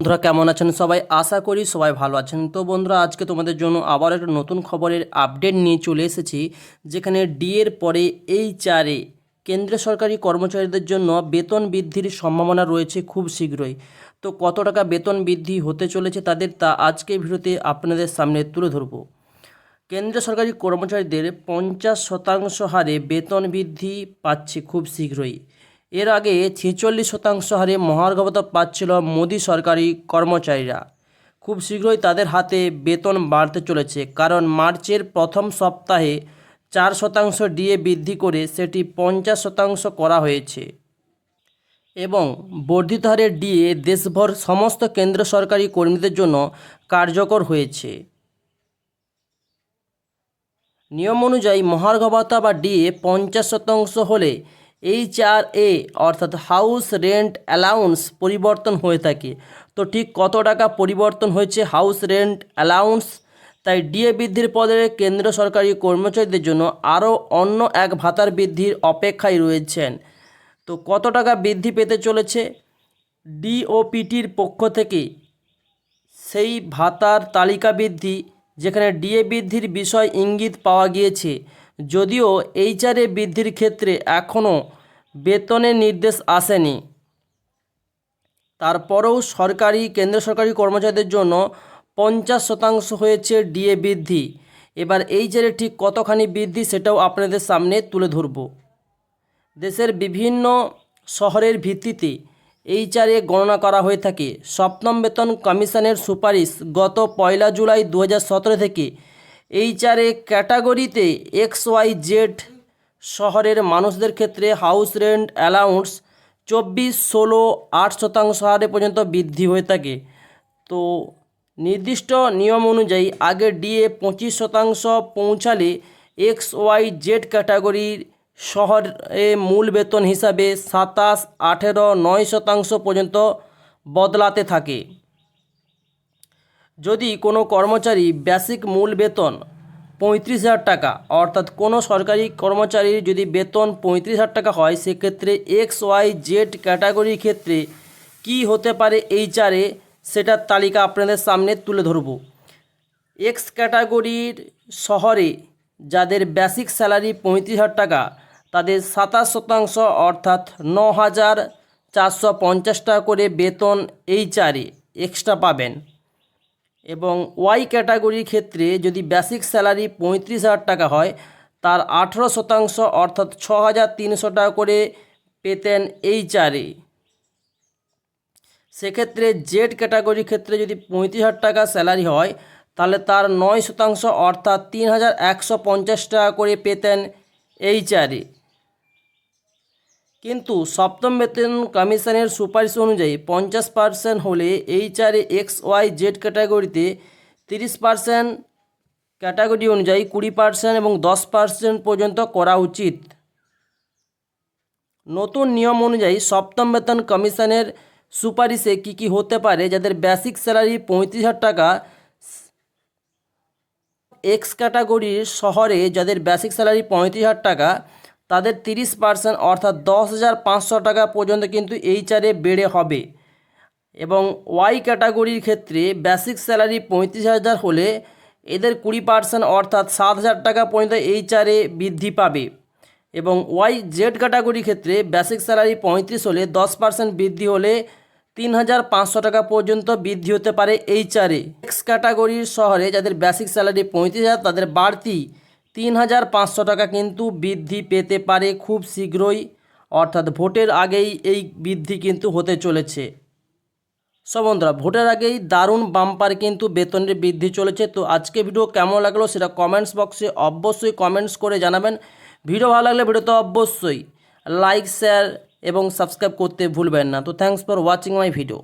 বন্ধুরা, কেমন আছেন সবাই? আশা করি সবাই ভালো আছেন। তো বন্ধুরা, আজকে তোমাদের জন্য আবার একটা নতুন খবরের আপডেট নিয়ে চলে এসেছি, যেখানে ডি এর পরে এই চারে কেন্দ্রীয় সরকারি কর্মচারীদের জন্য বেতন বৃদ্ধির সম্ভাবনা রয়েছে খুব শীঘ্রই। তো কত টাকা বেতন বৃদ্ধি হতে চলেছে তাদের, তা আজকে ভিডিওতে আপনাদের সামনে তুলে ধরবো। কেন্দ্রীয় সরকারি কর্মচারীদের পঞ্চাশ শতাংশ হারে বেতন বৃদ্ধি পাচ্ছে খুব শীঘ্রই। এর আগে ছেচল্লিশ শতাংশ হারে মহার্ঘবতা পাচ্ছিল মোদী সরকারি কর্মচারীরা। খুব শীঘ্রই তাদের হাতে বেতন বাড়তে চলেছে, কারণ মার্চের প্রথম সপ্তাহে চার শতাংশ ডিএ বৃদ্ধি করে সেটি পঞ্চাশ শতাংশ করা হয়েছে। এবং বর্ধিত হারে ডিএ দেশভর সমস্ত কেন্দ্র সরকারি কর্মীদের জন্য কার্যকর হয়েছে। নিয়ম অনুযায়ী মহার্ঘ ভাতা বা ডিএ পঞ্চাশ শতাংশ হলে এইচ আর এ, অর্থাৎ হাউস রেন্ট অ্যালাউন্স পরিবর্তন হয়ে থাকে। তো ঠিক কত টাকা পরিবর্তন হয়েছে হাউস রেন্ট অ্যালাউন্স? তাই ডিএ বৃদ্ধির পদে কেন্দ্র সরকারি কর্মচারীদের জন্য আরও অন্য এক ভাতার বৃদ্ধির অপেক্ষায় রয়েছেন। তো কত টাকা বৃদ্ধি পেতে চলেছে? ডিওপিটির পক্ষ থেকে সেই ভাতার তালিকা বৃদ্ধি, যেখানে ডিএ বৃদ্ধির বিষয় ইঙ্গিত পাওয়া গিয়েছে। যদিও এইচআরএ বৃদ্ধির ক্ষেত্রে এখনও বেতনের নির্দেশ আসেনি। তারপরেও সরকারি কেন্দ্র সরকারি কর্মচারীদের জন্য পঞ্চাশ শতাংশ হয়েছে ডিএ বৃদ্ধি। এবার এইচআরএ ঠিক কতখানি বৃদ্ধি সেটাও আপনাদের সামনে তুলে ধরব। দেশের বিভিন্ন শহরের ভিত্তিতে এইচআরএ গণনা করা হয়ে থাকে। সপ্তম বেতন কমিশনের সুপারিশ গত পয়লা জুলাই দু হাজার সতেরো থেকে এইচআরএ ক্যাটাগরিতে এক্স ওয়াই জেড শহরের মানুষদের ক্ষেত্রে হাউস রেন্ট অ্যালাউন্স চব্বিশ, ষোলো, আট শতাংশ হারে পর্যন্ত বৃদ্ধি হয়ে থাকে। তো নির্দিষ্ট নিয়ম অনুযায়ী আগে ডিএ পঁচিশ শতাংশ পৌঁছালে এক্স ওয়াই জেড ক্যাটাগরির শহরে মূল বেতন হিসাবে সাতাশ, আঠেরো, নয় শতাংশ পর্যন্ত বদলাতে থাকে। যদি কোনো কর্মচারী বেসিক মূল বেতন পঁয়ত্রিশ হাজার টাকা, অর্থাৎ কোনো সরকারি কর্মচারীর যদি বেতন পঁয়ত্রিশ হাজার টাকা হয়, সেক্ষেত্রে এক্স ওয়াই জেড ক্যাটাগরির ক্ষেত্রে কি হতে পারে এইচআরে সেটার তালিকা আপনাদের সামনে তুলে ধরব। এক্স ক্যাটাগরির শহরে যাদের বেসিক স্যালারি পঁয়ত্রিশ হাজার টাকা, তাদের সাতাশ শতাংশ, অর্থাৎ ন হাজার চারশো পঞ্চাশ টাকা করে বেতন এইচআরে এক্সট্রা পাবেন। এবং ওয়াই ক্যাটাগরির ক্ষেত্রে যদি বেসিক স্যালারি পঁয়ত্রিশ হাজার টাকা হয়, তার আঠেরো শতাংশ অর্থাৎ ছ হাজার তিনশো টাকা করে পেতেন এইচআরে সেক্ষেত্রে জেড ক্যাটাগরির ক্ষেত্রে যদি পঁয়ত্রিশ হাজার টাকা স্যালারি হয়, তাহলে তার নয় শতাংশ অর্থাৎ তিন হাজার একশো পঞ্চাশ টাকা করে পেতেন এইচআরে কিন্তু সপ্তম বেতন কমিশনের সুপারিশ অনুযায়ী পঞ্চাশ পার্সেন্ট হলে এইচআরে এক্স ওয়াই জেড ক্যাটাগরিতে তিরিশ পার্সেন্ট ক্যাটাগরি অনুযায়ী কুড়ি পার্সেন্ট এবং দশ পার্সেন্ট পর্যন্ত করা উচিত। নতুন নিয়ম অনুযায়ী সপ্তম বেতন কমিশনের সুপারিশে কি কি হতে পারে, যাদের বেসিক স্যালারি পঁয়ত্রিশ হাজার টাকা এক্স ক্যাটাগরির শহরে যাদের বেসিক স্যালারি পঁয়ত্রিশ হাজার টাকা তাদের তিরিশ পার্সেন্ট অর্থাৎ দশ হাজার পাঁচশো টাকা পর্যন্ত কিন্তু এইচআরে বেড়ে হবে। এবং ওয়াই ক্যাটাগরির ক্ষেত্রে বেসিক স্যালারি পঁয়ত্রিশ হাজার হলে এদের কুড়ি পার্সেন্ট অর্থাৎ সাত হাজার টাকা পর্যন্ত এইচআরে বৃদ্ধি পাবে। এবং ওয়াই জেড ক্যাটাগরির ক্ষেত্রে বেসিক স্যালারি পঁয়ত্রিশ হলে দশ পার্সেন্ট বৃদ্ধি হলে তিন হাজার পাঁচশো টাকা পর্যন্ত বৃদ্ধি হতে পারে এইচআরে এক্স ক্যাটাগরির শহরে যাদের বেসিক স্যালারি পঁয়ত্রিশ হাজার, তাদের বাড়তি তিন হাজার পাঁচশো টাকা কিন্তু বৃদ্ধি পেতে পারে খুব শীঘ্রই। অর্থাৎ ভোটের আগেই এই বৃদ্ধি কিন্তু হতে চলেছে। সব ভোটের আগেই দারুণ বাম্পার কিন্তু বেতনের বৃদ্ধি চলেছে। তো আজকে ভিডিও কেমন লাগল সেটা কমেন্টস বক্সে অবশ্যই কমেন্টস করে জানাবেন। ভিডিও ভালো লাগলে ভিডিওতে অবশ্যই লাইক, শেয়ার এবং সাবস্ক্রাইব করতে ভুলবেন না। তো thanks for watching my video.